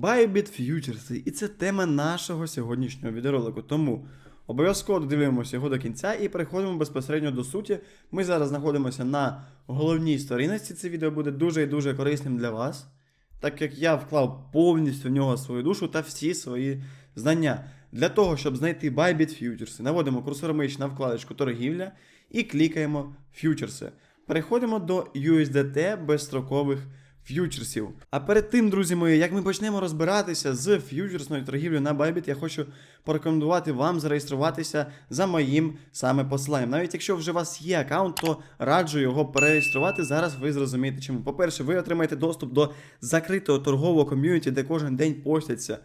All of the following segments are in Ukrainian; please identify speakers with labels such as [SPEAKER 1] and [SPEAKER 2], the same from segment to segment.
[SPEAKER 1] Bybit Futures, і це тема нашого сьогоднішнього відеоролику. Тому обов'язково додивимося його до кінця і переходимо безпосередньо до суті. Ми зараз знаходимося на головній сторінці. Це відео буде дуже і дуже корисним для вас, так як я вклав повністю в нього свою душу та всі свої знання. Для того, щоб знайти Bybit Futures, наводимо курсор миш на вкладочку торгівля і клікаємо фьючерси. Переходимо до USDT безстрокових ф'ючерсів. А перед тим, друзі мої, як ми почнемо розбиратися з ф'ючерсною торгівлею на Bybit, я хочу порекомендувати вам зареєструватися за моїм саме посиланням. Навіть якщо вже у вас є аккаунт, то раджу його перереєструвати. Зараз ви зрозумієте чому. По-перше, ви отримаєте доступ до закритого торгового ком'юніті, де кожен день постяться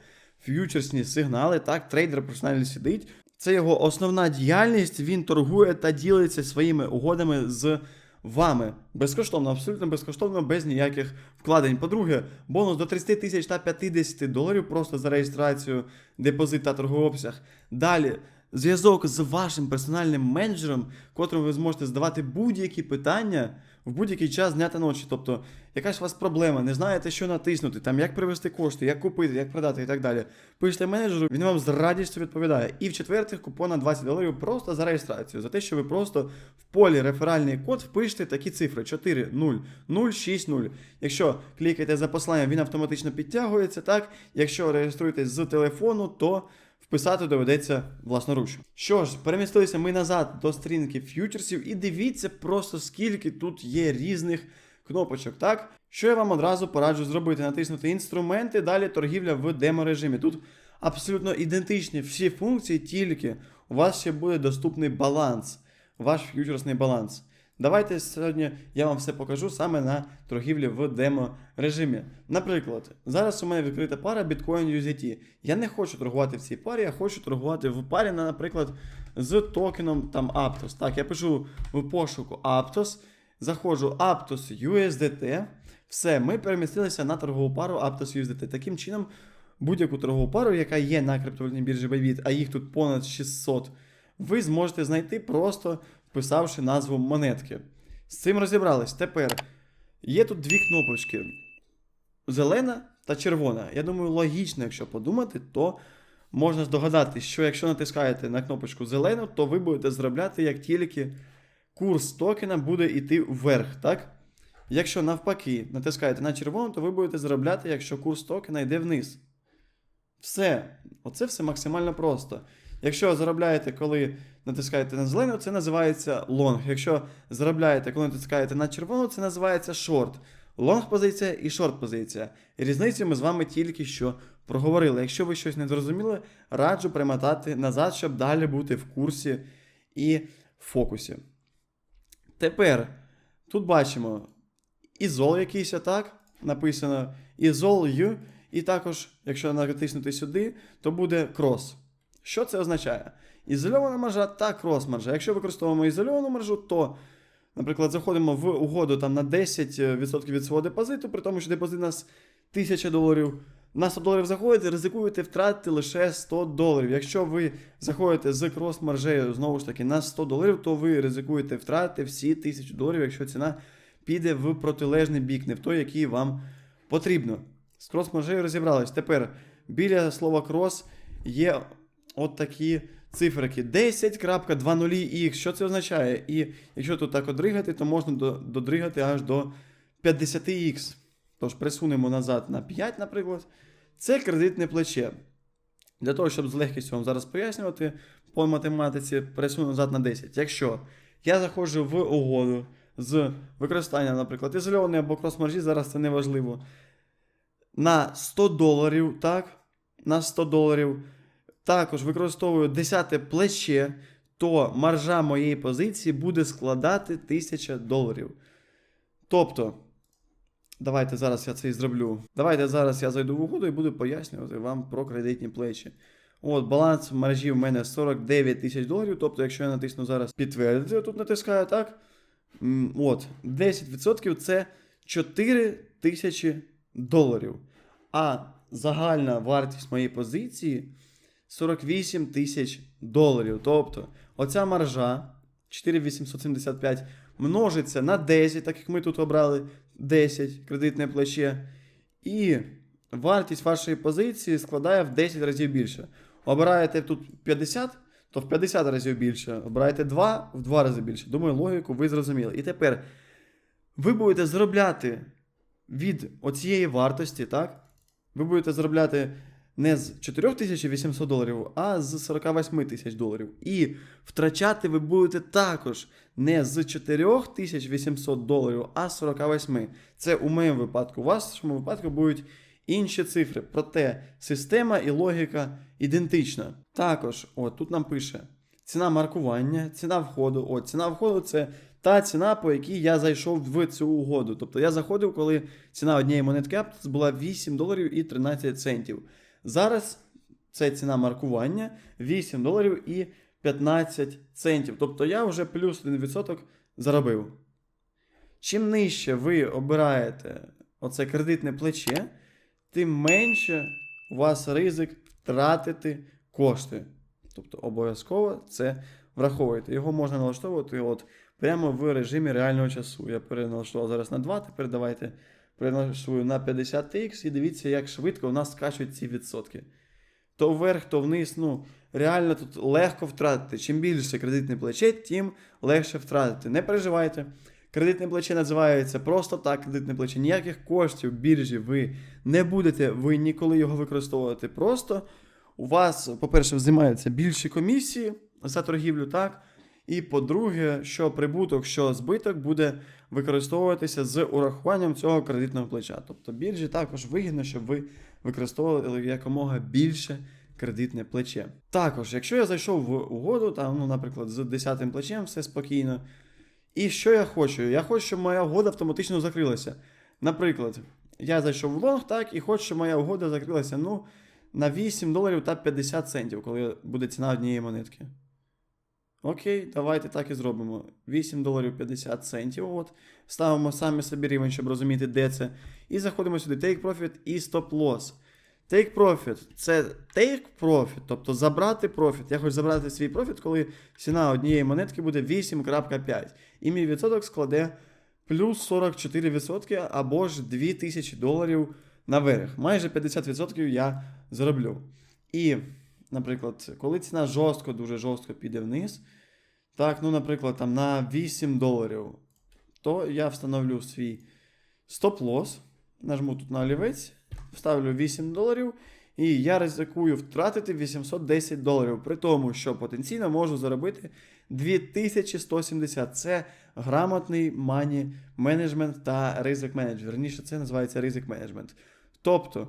[SPEAKER 1] ф'ючерсні сигнали. Так, трейдер професіонально сидить. Це його основна діяльність. Він торгує та ділиться своїми угодами з вами. Безкоштовно, абсолютно безкоштовно, без ніяких вкладень. По-друге, бонус до 30 тисяч та 50 доларів просто за реєстрацію, депозит та торговий обсяг. Далі. Зв'язок з вашим персональним менеджером, котрим ви зможете задавати будь-які питання в будь-який час дня та ночі. Тобто, якась у вас проблема, не знаєте, що натиснути, там як привести кошти, як купити, як продати і так далі. Пишете менеджеру, він вам з радістю відповідає. І в четвертих купон на 20 доларів просто за реєстрацію, за те, що ви просто в полі реферальний код впишете такі цифри 4 0 0 6 0. Якщо клікаєте за посиланням, він автоматично підтягується. Так, якщо реєструєтесь з телефону, то Вписати доведеться власноруч. Що ж, перемістилися ми назад до сторінки ф'ючерсів і дивіться просто скільки тут є різних кнопочок, так? Що я вам одразу пораджу зробити? Натиснути інструменти, далі торгівля в демо-режимі. Тут абсолютно ідентичні всі функції, тільки у вас ще буде доступний баланс, ваш ф'ючерсний баланс. Давайте сьогодні я вам все покажу саме на торгівлі в демо-режимі. Наприклад, зараз у мене відкрита пара Bitcoin USDT. Я не хочу торгувати в цій парі, я хочу торгувати в парі, наприклад, з токеном там Aptos. Так, я пишу в пошуку Aptos, заходжу Aptos USDT. Все, ми перемістилися на торгову пару Aptos USDT. Таким чином, будь-яку торгову пару, яка є на криптовалютній біржі Bybit, а їх тут понад 600, ви зможете знайти просто вписавши назву монетки. З цим розібрались. Тепер є тут дві кнопочки: зелена та червона. Я думаю, логічно, якщо подумати, то можна здогадатись, що якщо натискаєте на кнопочку зелену, то ви будете заробляти, як тільки курс токена буде йти вверх, так? Якщо навпаки натискаєте на червону, то ви будете заробляти, якщо курс токена йде вниз. Все. Оце все максимально просто. Якщо заробляєте, коли натискаєте на зелену, це називається лонг. Якщо заробляєте, коли натискаєте на червону, це називається шорт. Лонг позиція і шорт позиція. Різницю ми з вами тільки що проговорили. Якщо ви щось не зрозуміли, раджу перемотати назад, щоб далі бути в курсі і в фокусі. Тепер тут бачимо ізол якийсь, так? Написано ізол U. І також, якщо натиснути сюди, то буде крос. Що це означає? Ізольована маржа та крос-маржа. Якщо використовуємо ізольовану маржу, то, наприклад, заходимо в угоду там, на 10% від свого депозиту, при тому, що депозит у нас 1000 доларів. На 100 доларів заходите, ризикуєте втратити лише 100 доларів. Якщо ви заходите з крос-маржею, знову ж таки, на 100 доларів, то ви ризикуєте втратити всі 1000 доларів, якщо ціна піде в протилежний бік, не в той, який вам потрібно. З крос-маржею розібрались. Тепер біля слова крос є от такі циферки 10.20х. Що це означає? І якщо тут так одригати, то можна додригати аж до 50х. Тож присунемо назад на 5, наприклад. Це кредитне плече. Для того, щоб з легкістю вам зараз пояснювати по математиці, пересуну назад на 10. Якщо я заходжу в угоду з використанням, наприклад, ізольованої або крос-маржі, зараз це не важливо. На 100 доларів, так? На 100 доларів також використовую 10 плече, то маржа моєї позиції буде складати 1000 доларів. Тобто, давайте зараз я це і зроблю. Давайте зараз я зайду в угоду і буду пояснювати вам про кредитні плечі. От, баланс мережі в мене 49 тисяч доларів. Тобто, якщо я натисну зараз підтвердити, я тут натискаю, так? От, 10% це 4 тисячі доларів. А загальна вартість моєї позиції 48 тисяч доларів. Тобто, оця маржа 4875 множиться на 10, так як ми тут обрали 10 кредитне плече. І вартість вашої позиції складає в 10 разів більше. Обираєте тут 50, то в 50 разів більше. Обираєте 2 в 2 рази більше. Думаю, логіку ви зрозуміли. І тепер ви будете заробляти від оцієї вартості, так? Ви будете заробляти не з 4800 доларів, а з 48 тисяч доларів. І втрачати ви будете також не з 4800 доларів, а з 48. Це у моєму випадку. У вашому випадку будуть інші цифри. Проте система і логіка ідентична. Також, от тут нам пише ціна маркування, ціна входу. От, ціна входу це та ціна, по якій я зайшов в цю угоду. Тобто я заходив, коли ціна однієї монетки була 8 доларів і 13 центів. Зараз це ціна маркування 8 доларів і 15 центів. Тобто я вже плюс 1% заробив. Чим нижче ви обираєте оце кредитне плече, тим менше у вас ризик втратити кошти. Тобто обов'язково це враховуйте. Його можна налаштовувати от прямо в режимі реального часу. Я переналаштував зараз на 2, тепер давайте переналаштую на 50x і дивіться, як швидко у нас скачуть ці відсотки. То вверх, то вниз. Ну, реально тут легко втратити. Чим більше кредитне плече, тим легше втратити. Не переживайте. Кредитне плече називається просто так, кредитне плече. Ніяких коштів біржі ви не будете, ви ніколи його використовувати. Просто у вас, по-перше, взимаються більші комісії за торгівлю, так? І по-друге, що прибуток, що збиток буде використовуватися з урахуванням цього кредитного плеча. Тобто біржі також вигідно, щоб ви використовували якомога більше кредитне плече. Також, якщо я зайшов в угоду, там, ну, наприклад, з 10 плечем все спокійно. І що я хочу? Я хочу, щоб моя угода автоматично закрилася. Наприклад, я зайшов в лонг, так, і хочу, щоб моя угода закрилася ну, на 8 доларів та 50 центів, коли буде ціна однієї монетки. Окей, давайте так і зробимо. 8 доларів 50 центів. От. Ставимо самі собі рівень, щоб розуміти, де це. І заходимо сюди Take Profit і Stop Loss. Take Profit це take profit, тобто забрати профіт. Я хочу забрати свій профіт, коли ціна однієї монетки буде 8.5. І мій відсоток складе плюс 44% або ж 2000 доларів наверх. Майже 50% я зароблю. І, наприклад, коли ціна жорстко, дуже жорстко піде вниз, так, ну, наприклад, там на 8 доларів, то я встановлю свій стоп-лосс, нажму тут на олівець, вставлю 8 доларів, і я ризикую втратити 810 доларів, при тому, що потенційно можу заробити 2170. Це грамотний мані менеджмент та ризик менеджмент. Верніше, це називається ризик менеджмент. Тобто.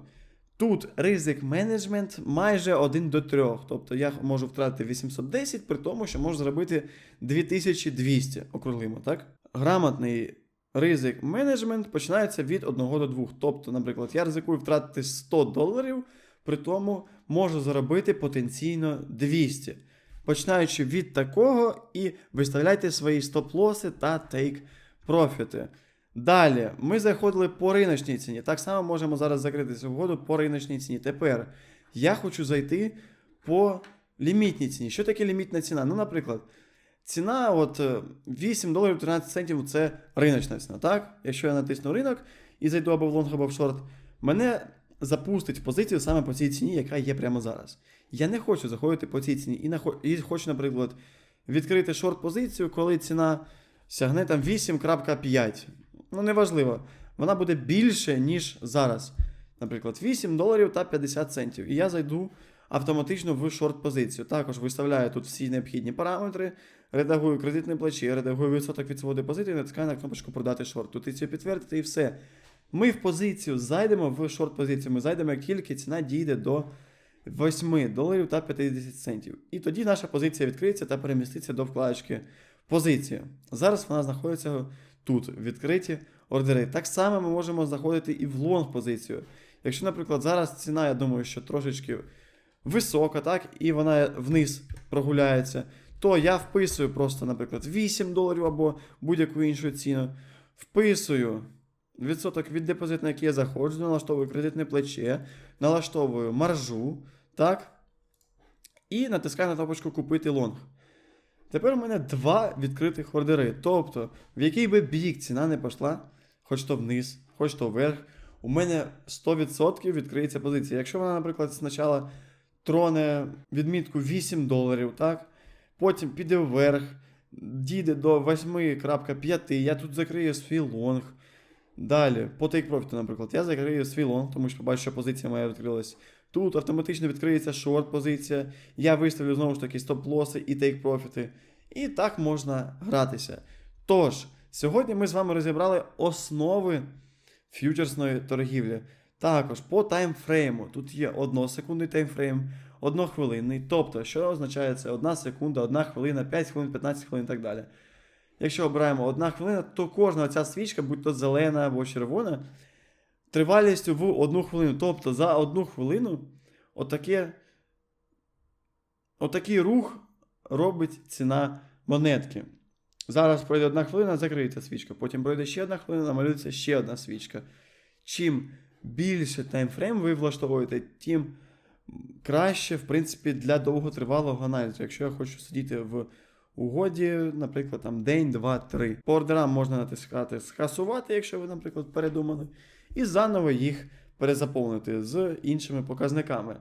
[SPEAKER 1] Тут ризик менеджмент майже 1 до 3. Тобто я можу втратити 810, при тому, що можу зробити 2200, округлимо, так? Грамотний ризик менеджмент починається від 1 до 2. Тобто, наприклад, я ризикую втратити 100 доларів, при тому можу заробити потенційно 200. Починаючи від такого, і виставляйте свої стоп-лоси та тейк профіти. Далі, ми заходили по риночній ціні. Так само можемо зараз закрити цю угоду по риночній ціні. Тепер я хочу зайти по лімітній ціні. Що таке лімітна ціна? Ну, наприклад, ціна от е, 8 доларів 13 центів це риночна ціна. Так? Якщо я натисну ринок і зайду або в лонг, або в шорт, мене запустить в позицію саме по цій ціні, яка є прямо зараз. Я не хочу заходити по цій ціні і, нахо- і хочу, наприклад, відкрити шорт-позицію, коли ціна сягне там 8.5. Ну, неважливо. Вона буде більше, ніж зараз. Наприклад, 8 доларів та 50 центів. І я зайду автоматично в шорт-позицію. Також виставляю тут всі необхідні параметри, редагую кредитне плече, редагую відсоток від свого депозиту і натискаю на кнопочку продати шорт. Тут і це підтвердити і все. Ми в позицію зайдемо в шорт-позицію. Ми зайдемо, як тільки ціна дійде до 8 доларів та 50 центів. І тоді наша позиція відкриється та переміститься до вкладочки позиція. Зараз вона знаходиться тут, відкриті ордери. Так само ми можемо заходити і в лонг позицію. Якщо, наприклад, зараз ціна, я думаю, що трошечки висока, так, і вона вниз прогуляється, то я вписую просто, наприклад, 8 доларів або будь-яку іншу ціну. Вписую відсоток від депозиту, на який я заходжу, налаштовую кредитне плече, налаштовую маржу, так? І натискаю на кнопочку Купити лонг. Тепер у мене два відкритих ордери. Тобто, в який би бік ціна не пішла, хоч то вниз, хоч то вверх, у мене 100% відкриється позиція. Якщо вона, наприклад, спочатку троне відмітку 8 доларів, так? Потім піде вверх, дійде до 8.5, я тут закрию свій лонг. Далі, по take profit, наприклад, я закрию свій лонг, тому що побачу, що позиція моя відкрилась. Тут автоматично відкриється шорт позиція. Я виставлю знову ж таки стоп-лоси і take профіти. І так можна гратися. Тож, сьогодні ми з вами розібрали основи ф'ючерсної торгівлі. Також по таймфрейму. Тут є односекундний таймфрейм, однохвилинний. Тобто, що означає це 1 секунда, 1 хвилина, 5 хвилин, 15 хвилин і так далі. Якщо обираємо 1 хвилина, то кожна ця свічка, будь то зелена або червона, тривалістю в 1 хвилину. Тобто за 1 хвилину отаке, отакий рух робить ціна монетки. Зараз пройде одна хвилина, закриється свічка. Потім пройде ще одна хвилина, намалюється ще одна свічка. Чим більше таймфрейм ви влаштовуєте, тим краще, в принципі, для довготривалого аналізу. Якщо я хочу сидіти в угоді, наприклад, там день, два, три. По ордерам можна натискати скасувати, якщо ви, наприклад, передумали, і заново їх перезаповнити з іншими показниками.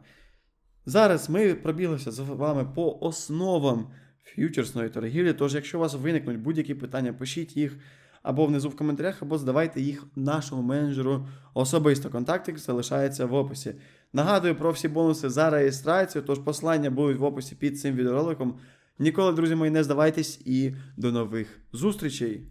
[SPEAKER 1] Зараз ми пробіглися з вами по основам ф'ючерсної торгівлі. Тож, якщо у вас виникнуть будь-які питання, пишіть їх або внизу в коментарях, або задавайте їх нашому менеджеру особисто. Контактик залишається в описі. Нагадую про всі бонуси за реєстрацію, тож послання будуть в описі під цим відеороликом. Ніколи, друзі мої, не здавайтесь і до нових зустрічей!